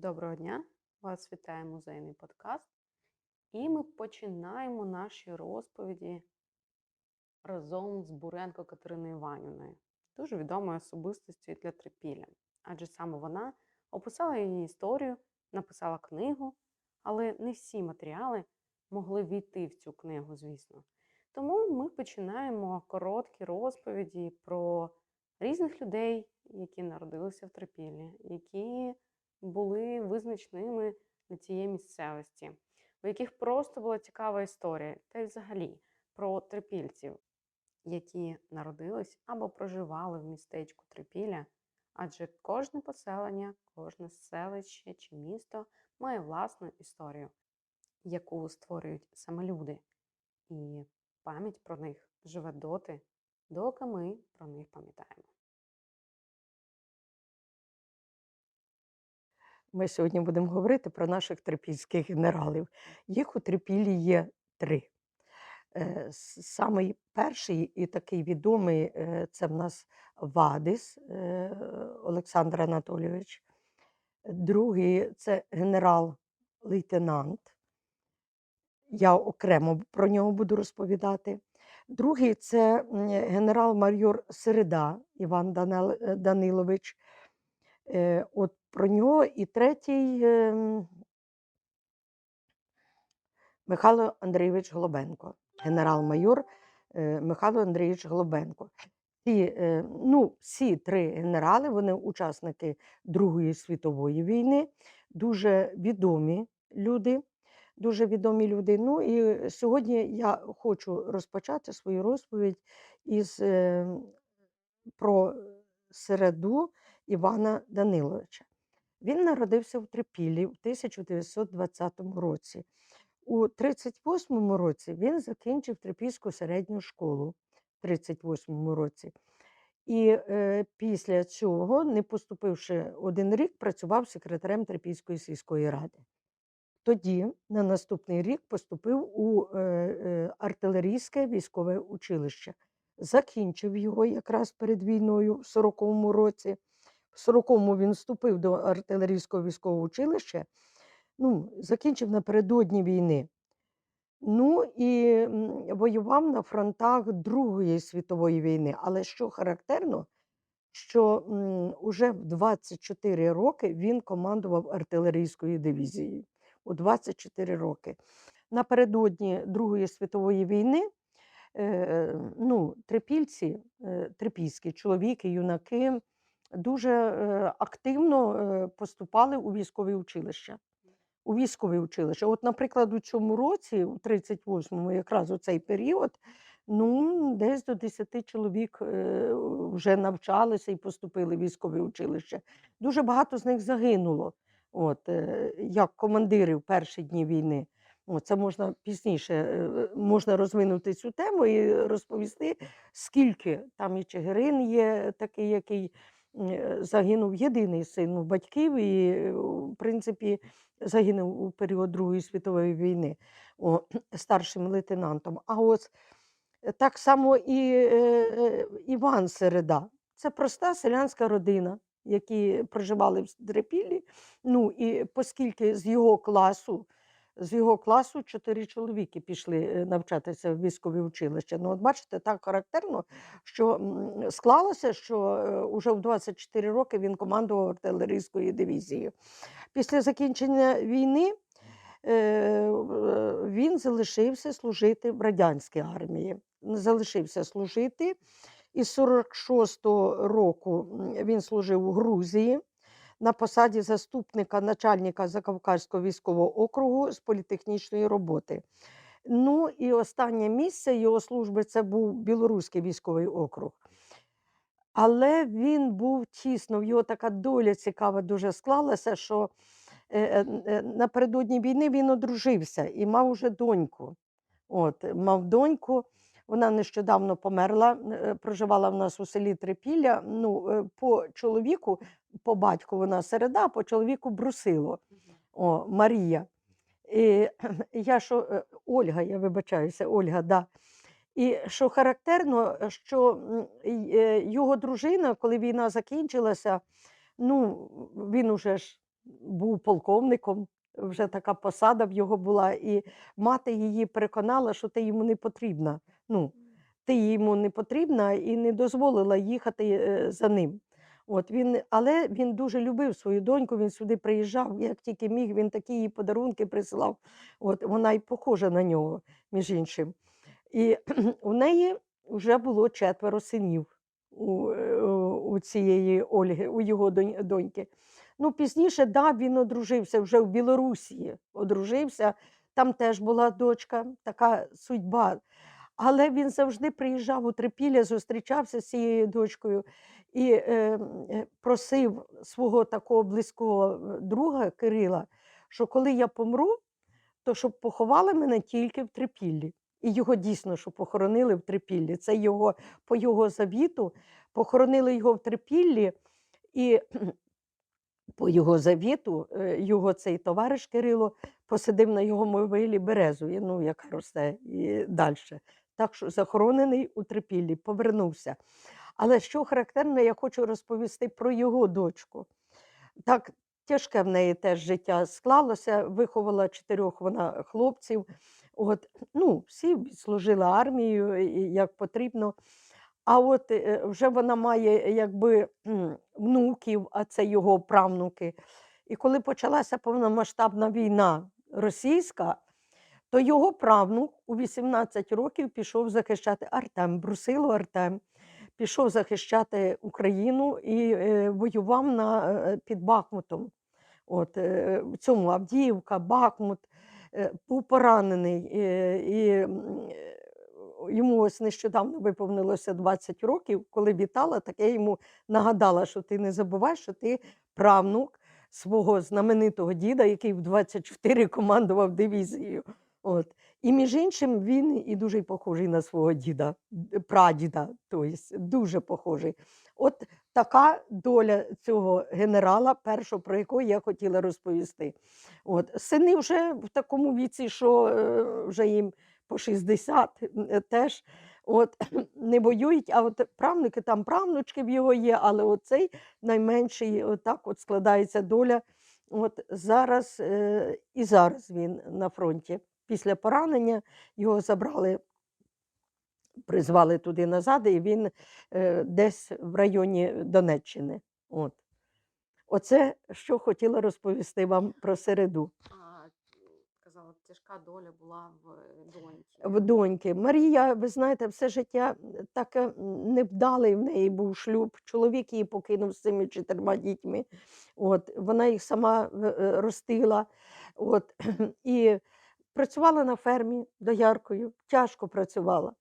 Доброго дня! Вас вітає музейний подкаст. І ми починаємо наші розповіді разом з Буренко Катериною Іванівною, дуже відомою особистістю для Трипілля. Адже саме вона описала її історію, написала книгу, але не всі матеріали могли війти в цю книгу, звісно. Тому ми починаємо короткі розповіді про різних людей, які народилися в Трипіллі, які були визначними на цієї місцевості, у яких просто була цікава історія, та й взагалі про трипільців, які народились або проживали в містечку Трипілля, адже кожне поселення, кожне селище чи місто має власну історію, яку створюють саме люди. І пам'ять про них живе доти, доки ми про них пам'ятаємо. Ми сьогодні будемо говорити про наших трипільських генералів. Їх у трипіллі є три. Е, Самий перший і такий відомий е, це в нас Вадис е, Олександр Анатолійович. Другий це генерал-лейтенант. Я окремо про нього буду розповідати. Другий це генерал-майор Середа Іван Данилович. От про нього і третій ем, Михайло Андрійович Глобенко, генерал-майор е, Михайло Андрійович Глобенко. Ці, е, ну, всі три генерали, вони учасники Другої світової війни, дуже відомі люди. Дуже відомі люди. Ну і сьогодні я хочу розпочати свою розповідь із е, про середу Івана Даниловича. Він народився в Трипіллі в 1920 році. У 38 році він закінчив Трипільську середню школу в 38 році. І е, після цього, не поступивши один рік, працював секретарем Трипільської сільської ради. Тоді, на наступний рік, поступив у е, е, артилерійське військове училище. Закінчив його якраз перед війною в 40-му році. В 40-му він вступив до артилерійського військового училища, ну, закінчив напередодні війни. Ну і воював на фронтах Другої світової війни. Але що характерно, що м, уже в 24 роки він командував артилерійською дивізією. У 24 роки. Напередодні Другої світової війни е, ну, трипільці, е, трипільські чоловіки, юнаки дуже е, активно е, поступали у військові училища. У військові училища. От, наприклад, у цьому році, у 38-му, якраз у цей період, ну, десь до 10 чоловік е, вже навчалися і поступили в військові училища. Дуже багато з них загинуло, от, як командири в перші дні війни. Це можна пізніше можна розвинути цю тему і розповісти, скільки там і Чигирин є такий, який загинув єдиний син у батьків, і, е, в принципі, загинув у період Другої світової війни о, старшим лейтенантом. А ось е, так само і е, е, Іван Середа. Це проста селянська родина, які проживали в Дрепіллі. Ну і оскільки з його класу, з його класу чотири чоловіки пішли е, навчатися в військові училища. Ну, от бачите, так характерно, що склалося, що е, уже в 24 роки він командував артилерійською дивізією. Після закінчення війни е, він залишився служити в радянській армії. Залишився служити. Із 46-го року він служив у Грузії на посаді заступника начальника Закавказького військового округу з політехнічної роботи. Ну і останнє місце його служби це був Білоруський військовий округ. Але він був тісно, в його така доля цікава дуже склалася, що е, е, е, напередодні війни він одружився і мав уже доньку. От, мав доньку, вона нещодавно померла, е, проживала в нас у селі Трипілля. Ну, е, по чоловіку, по батьку вона середа, по чоловіку Брусило, о, Марія. І я що, е, Ольга, я вибачаюся, Ольга, да. І що характерно, що його дружина, коли війна закінчилася, ну, він уже ж був полковником, вже така посада в його була, і мати її переконала, що ти йому не потрібна. Ну, ти йому не потрібна і не дозволила їхати е, за ним. От він, але він дуже любив свою доньку, він сюди приїжджав, як тільки міг, він такі їй подарунки присилав. От, вона й похожа на нього, між іншим. І у неї вже було четверо синів у, е, у цієї Ольги, у його доньки. Ну, пізніше, да, він одружився вже в Білорусі, одружився, там теж була дочка, така судьба. Але він завжди приїжджав у Трипілля, зустрічався з цією дочкою і е, е, просив свого такого близького е, друга Кирила, що коли я помру, то щоб поховали мене тільки в Трипіллі. І його дійсно, що похоронили в Трипіллі. Це його по його завіту похоронили його в Трипіллі, і по його завіту е, його цей товариш Кирило посадив на його могилі березу, ну, яка росте і далі. Так що захоронений у Трипіллі, повернувся. Але що характерно, я хочу розповісти про його дочку. Так, тяжке в неї теж життя склалося, виховала чотирьох вона хлопців. От, ну, всі служили армією, як потрібно. А от е, вже вона має якби внуків, а це його правнуки. І коли почалася повномасштабна війна російська, то його правнук у 18 років пішов захищати Артем, Брусило Артем, пішов захищати Україну і е, воював на, е, під Бахмутом. От, е, в цьому Авдіївка, Бахмут, був поранений. і йому ось нещодавно виповнилося 20 років, коли вітала, так я йому нагадала, що ти не забувай, що ти правнук свого знаменитого діда, який в 24 командував дивізією. От. І між іншим, він і дуже похожий на свого діда, прадіда, тобто дуже похожий. От така доля цього генерала, першого, про якого я хотіла розповісти. От. Сини вже в такому віці, що е, вже їм по 60 е, теж от, не воюють, а от правнуки, там правнучки в його є, але оцей найменший, отак от складається доля. От зараз е, і зараз він на фронті. Після поранення його забрали, призвали туди назад, і він е, десь в районі Донеччини. От. Оце що хотіла розповісти вам про середу. Казала, тяжка доля була в доньки. в доньки. Марія, ви знаєте, все життя так е, невдалий в неї був шлюб. Чоловік її покинув з цими чотирма дітьми. От, вона їх сама е, е, ростила. От, і працювала на фермі дояркою, тяжко працювала.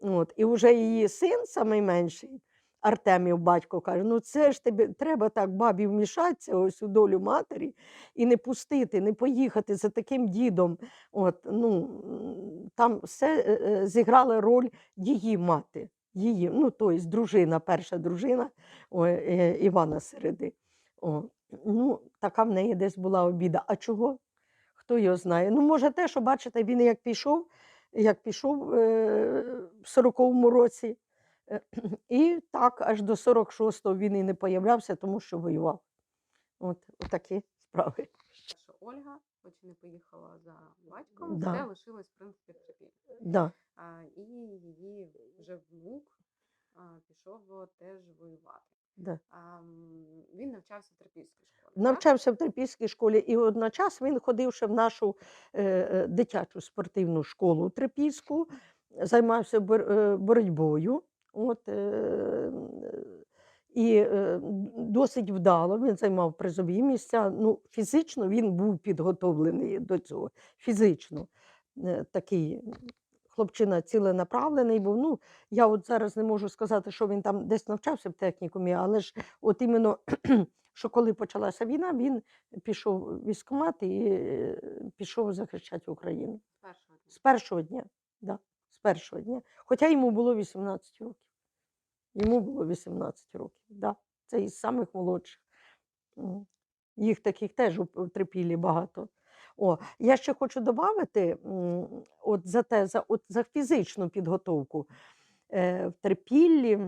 От, і вже її син, найменший, Артемів батько каже: ну це ж тобі треба так бабі вмішатися ось у долю матері і не пустити, не поїхати за таким дідом. От, ну, там все е, е, зіграла роль її мати. Її, ну, тобто дружина, перша дружина о, е, Івана Середи. О, ну, така в неї десь була обіда. А чого? Хто його знає? Ну, може, те, що бачите, він як пішов, як пішов е, в 40-му році, е, і так аж до 46-го він і не появлявся, тому що воював. От, такі справи. Що Ольга, хоч і не поїхала за батьком, Да. але лишилась, в принципі, в Трипіллі. Да. А, і її вже внук а, пішов теж воювати. Да. А, він навчався в Трипільській школі. Навчався в Трипільській школі, і одночас він ходив ще в нашу е, е, дитячу спортивну школу Трипільську, займався е, боротьбою. От, е, і е, досить вдало він займав призові місця. Ну, фізично він був підготовлений до цього. Фізично Е, такий хлопчина ціленаправлений був. Ну, я от зараз не можу сказати, що він там десь навчався в технікумі, але ж от іменно, що коли почалася війна, він пішов в військкомат і е, пішов захищати Україну. З першого дня. Да, з першого дня. Хоча йому було 18 років. Йому було 18 років. Да. Це із самих молодших. Їх таких теж у Трипіллі багато. О, я ще хочу додати, от за те, за, от за фізичну підготовку е, в Трипіллі,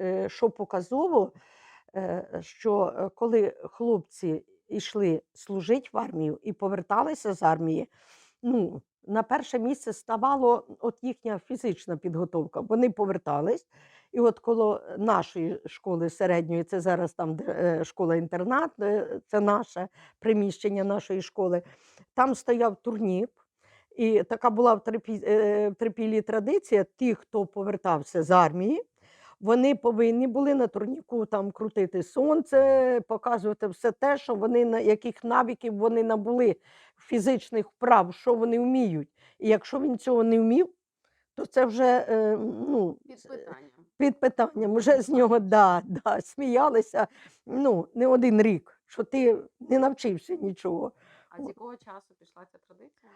е, що показово, е, що е, коли хлопці йшли служити в армію і поверталися з армії, ну, на перше місце ставало от їхня фізична підготовка. Вони повертались, і от коло нашої школи середньої, це зараз там е, школа-інтернат, е, це наше приміщення нашої школи, там стояв турніп. І така була в е, Трипілі традиція: ті, хто повертався з армії, вони повинні були на турніку там крутити сонце, показувати все те, що вони на яких навиків вони набули фізичних вправ, що вони вміють. І якщо він цього не вмів, то це вже е, ну, Під питанням. Під питанням. Вже з нього да, да, сміялися ну, не один рік, що ти не навчився нічого. А з якого часу пішла ця традиція?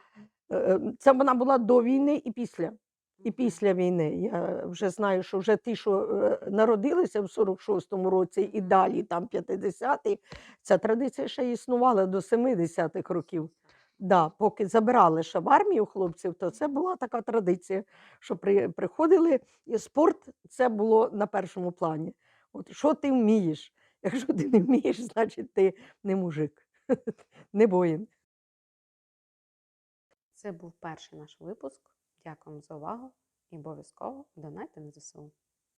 Е, Це вона була до війни і після. І після війни. Я вже знаю, що вже ті, що е, народилися в 46-му році і далі, там 50-ті, ця традиція ще існувала до 70-х років. Да, поки забирали ще в армію хлопців, то це була така традиція, що при, приходили, і спорт це було на першому плані. От що ти вмієш? Якщо ти не вмієш, значить ти не мужик, не воїн. Це був перший наш випуск. Дякуємо за увагу і обов'язково донайте на ЗСУ.